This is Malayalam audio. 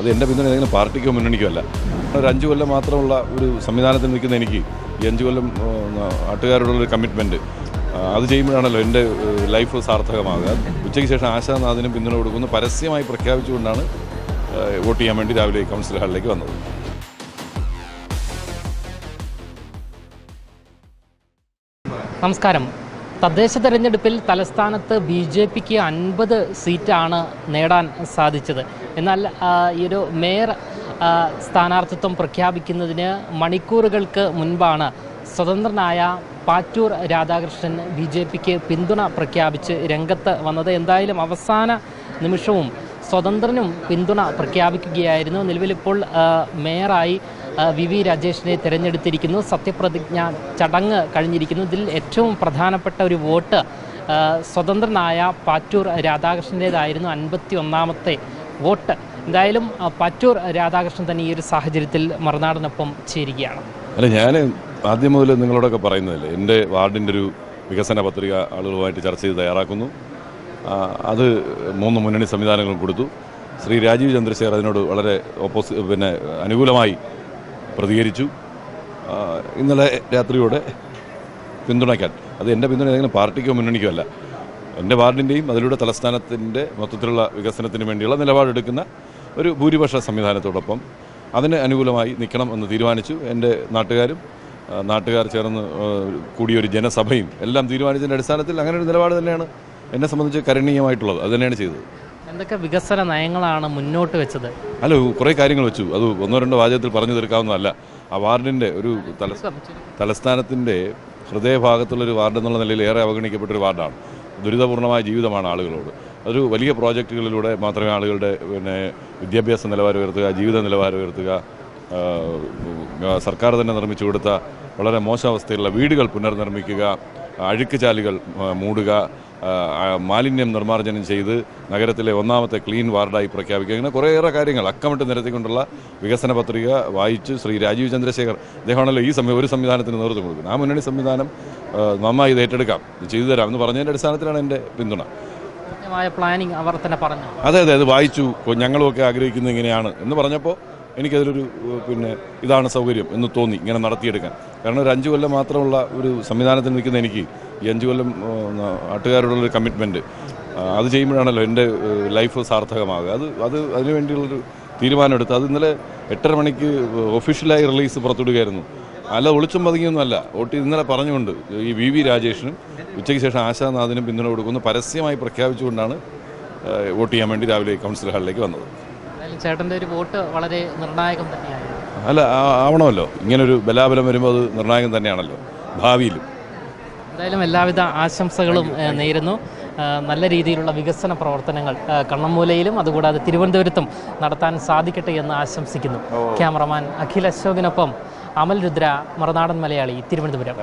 അത് എന്റെ പിന്തുണ ഏതെങ്കിലും പാർട്ടിക്കോ മുന്നണിക്കോ അല്ല. ഒരു അഞ്ച് കൊല്ലം മാത്രമുള്ള ഒരു സംവിധാനത്തിൽ നിൽക്കുന്ന എനിക്ക് ഈ അഞ്ച് കൊല്ലം നാട്ടുകാരോടുള്ളൊരു കമ്മിറ്റ്മെന്റ് അത് ചെയ്യുമ്പോഴാണല്ലോ എന്റെ ലൈഫ് സാർത്ഥകമാകുക. ഉച്ചയ്ക്ക് ശേഷം ആശാനാഥിനും പിന്തുണ കൊടുക്കുന്നു. പരസ്യമായി പ്രഖ്യാപിച്ചുകൊണ്ടാണ് വോട്ട് ചെയ്യാൻ വേണ്ടി രാവിലെ കൗൺസിൽ ഹാളിലേക്ക് വന്നത്. നമസ്കാരം. തദ്ദേശ തെരഞ്ഞെടുപ്പിൽ തലസ്ഥാനത്ത് ബി ജെ പിക്ക് അൻപത് സീറ്റാണ് നേടാൻ സാധിച്ചത്. എന്നാൽ ഈ ഒരു മേയർ സ്ഥാനാർത്ഥിത്വം പ്രഖ്യാപിക്കുന്നതിന് മണിക്കൂറുകൾക്ക് മുൻപാണ് സ്വതന്ത്രനായ പാറ്റൂർ രാധാകൃഷ്ണൻ ബി ജെ പിക്ക് പിന്തുണ പ്രഖ്യാപിച്ച് രംഗത്ത് വന്നത്. എന്തായാലും അവസാന നിമിഷവും സ്വതന്ത്രനും പിന്തുണ പ്രഖ്യാപിക്കുകയായിരുന്നു. നിലവിലിപ്പോൾ മേയറായി വി വി രാജേഷിനെ തിരഞ്ഞെടുത്തിരിക്കുന്നു. സത്യപ്രതിജ്ഞ ചടങ്ങ് കഴിഞ്ഞിരിക്കുന്നു. ഇതിൽ ഏറ്റവും പ്രധാനപ്പെട്ട ഒരു വോട്ട് സ്വതന്ത്രനായ പാറ്റൂർ രാധാകൃഷ്ണന്റേതായിരുന്നു. അൻപത്തി ഒന്നാമത്തെ വോട്ട്. എന്തായാലും പറ്റൂർ രാധാകൃഷ്ണൻ തന്നെ ഈ ഒരു സാഹചര്യത്തിൽ മറുനാടിനൊപ്പം ചേരുകയാണ്. അല്ല ഞാൻ ആദ്യം മുതൽ നിങ്ങളോടൊക്കെ പറയുന്നതല്ലേ എന്റെ വാർഡിന്റെ ഒരു വികസന പത്രിക ആളുകളുമായിട്ട് ചർച്ച ചെയ്ത് തയ്യാറാക്കുന്നു. അത് മൂന്ന് മുന്നണി സംവിധാനങ്ങളും കൊടുത്തു. ശ്രീ രാജീവ് ചന്ദ്രശേഖർ അതിനോട് വളരെ ഓപ്പോസി പിന്നെ അനുകൂലമായി പ്രതികരിച്ചു. ഇന്നലെ രാത്രിയോടെ പിന്തുണയ്ക്കാൻ. അത് എന്റെ പിന്തുണ ഏതെങ്കിലും പാർട്ടിക്കോ മുന്നണിക്കോ അല്ല. എന്റെ വാർഡിന്റെയും അതിലൂടെ തലസ്ഥാനത്തിന്റെ മൊത്തത്തിലുള്ള വികസനത്തിന് വേണ്ടിയുള്ള നിലപാടെടുക്കുന്ന ഒരു ഭൂരിപക്ഷ സംവിധാനത്തോടൊപ്പം അതിന് അനുകൂലമായി നിൽക്കണം എന്ന് തീരുമാനിച്ചു എന്റെ നാട്ടുകാരും നാട്ടുകാർ ചേർന്ന് കൂടിയൊരു ജനസഭയും എല്ലാം തീരുമാനിച്ചതിന്റെ അടിസ്ഥാനത്തിൽ അങ്ങനെ ഒരു നിലപാട് തന്നെയാണ് എന്നെ സംബന്ധിച്ച് കരണീയമായിട്ടുള്ളത്. അത് തന്നെയാണ് ചെയ്തത്. എന്തൊക്കെ വികസന നയങ്ങളാണ് മുന്നോട്ട് വെച്ചത്? അല്ല കുറേ കാര്യങ്ങൾ വെച്ചു. അത് ഒന്നോ രണ്ടോ വാചകത്തിൽ പറഞ്ഞു തീർക്കാവുന്നതല്ല. ആ വാർഡിന്റെ ഒരു തല തലസ്ഥാനത്തിന്റെ ഹൃദയഭാഗത്തുള്ളൊരു വാർഡ് എന്നുള്ള നിലയിൽ ഏറെ അവഗണിക്കപ്പെട്ടൊരു വാർഡാണ്. ദുരിതപൂർണമായ ജീവിതമാണ് ആളുകളോട്. അതൊരു വലിയ പ്രോജക്റ്റുകളിലൂടെ മാത്രമേ ആളുകളുടെ പിന്നെ വിദ്യാഭ്യാസ നിലവാരം ഉയർത്തുക ജീവിത നിലവാരം ഉയർത്തുക സർക്കാർ തന്നെ നിർമ്മിച്ചു കൊടുത്ത വളരെ മോശം അവസ്ഥയിലുള്ള വീടുകൾ പുനർനിർമ്മിക്കുക അഴുക്ക് ചാലുകൾ മൂടുക മാലിന്യം നിർമ്മാർജനം ചെയ്ത് നഗരത്തിലെ ഒന്നാമത്തെ ക്ലീൻ വാർഡായി പ്രഖ്യാപിക്കുക. ഇങ്ങനെ കുറേയേറെ കാര്യങ്ങൾ അക്കമിട്ട് നിരത്തിക്കൊണ്ടുള്ള വികസന പത്രിക വായിച്ച് ശ്രീ രാജീവ് ചന്ദ്രശേഖർ അദ്ദേഹമാണല്ലോ ഈ സമയം ഒരു സംവിധാനത്തിന് നേതൃത്വം കൊടുക്കുന്നത്. ആ മുന്നണി സംവിധാനം നന്നായി ഇത് ഏറ്റെടുക്കാം. ചെയ്തു തരാം എന്ന് പറഞ്ഞതിന്റെ അടിസ്ഥാനത്തിലാണ് എന്റെ പിന്തുണ. പ്ലാനിങ് അവർ തന്നെ പറഞ്ഞു. അതെ അതെ അത് വായിച്ചു. ഞങ്ങളുമൊക്കെ ആഗ്രഹിക്കുന്നത് ഇങ്ങനെയാണ് എന്ന് പറഞ്ഞപ്പോൾ എനിക്കതിലൊരു പിന്നെ ഇതാണ് സൗകര്യം എന്ന് തോന്നി ഇങ്ങനെ നടത്തിയെടുക്കാൻ. കാരണം ഒരു അഞ്ച് കൊല്ലം മാത്രമുള്ള ഒരു സംവിധാനത്തിൽ നിൽക്കുന്ന എനിക്ക് ഈ അഞ്ച് കൊല്ലം നാട്ടുകാരോടുള്ളൊരു കമ്മിറ്റ്മെന്റ് അത് ചെയ്യുമ്പോഴാണല്ലോ എന്റെ ലൈഫ് സാർത്ഥകമാകുക അത് അത് അതിനു വേണ്ടിയുള്ളൊരു തീരുമാനമെടുത്ത്. അത് ഇന്നലെ എട്ടര മണിക്ക് ഒഫീഷ്യലായി റിലീസ് പുറത്തുവിടുകയായിരുന്നു അല്ല ഒളിച്ചും പതുങ്ങിയൊന്നുമല്ല വോട്ട് ഇന്നലെ പറഞ്ഞുകൊണ്ട് ഈ വി വി രാജേഷിനും ഉച്ചയ്ക്ക് ശേഷം ആശാനാഥിനും പിന്തുണ കൊടുക്കുന്നു. പരസ്യമായി പ്രഖ്യാപിച്ചുകൊണ്ടാണ് വോട്ട് ചെയ്യാൻ വേണ്ടി രാവിലെ കൗൺസിൽ ഹാളിലേക്ക് വന്നത്. ചേട്ടന്റെ ഒരു വോട്ട് വളരെ നിർണായകം തന്നെയായിരുന്നു. അല്ല ആവണമല്ലോ. ഇങ്ങനൊരു ബലാബലം വരുമ്പോൾ അത് നിർണായകം തന്നെയാണല്ലോ. ഭാവിയിലും. എന്തായാലും എല്ലാവിധ ആശംസകളും നേരുന്നു. നല്ല രീതിയിലുള്ള വികസന പ്രവർത്തനങ്ങൾ കണ്ണമ്മൂലയിലും അതുകൂടാതെ തിരുവനന്തപുരത്തും നടത്താൻ സാധിക്കട്ടെ എന്ന് ആശംസിക്കുന്നു. ക്യാമറമാൻ അഖിൽ അശോകിനൊപ്പം അമൽ രുദ്ര മറുനാടൻ മലയാളി തിരുവനന്തപുരം.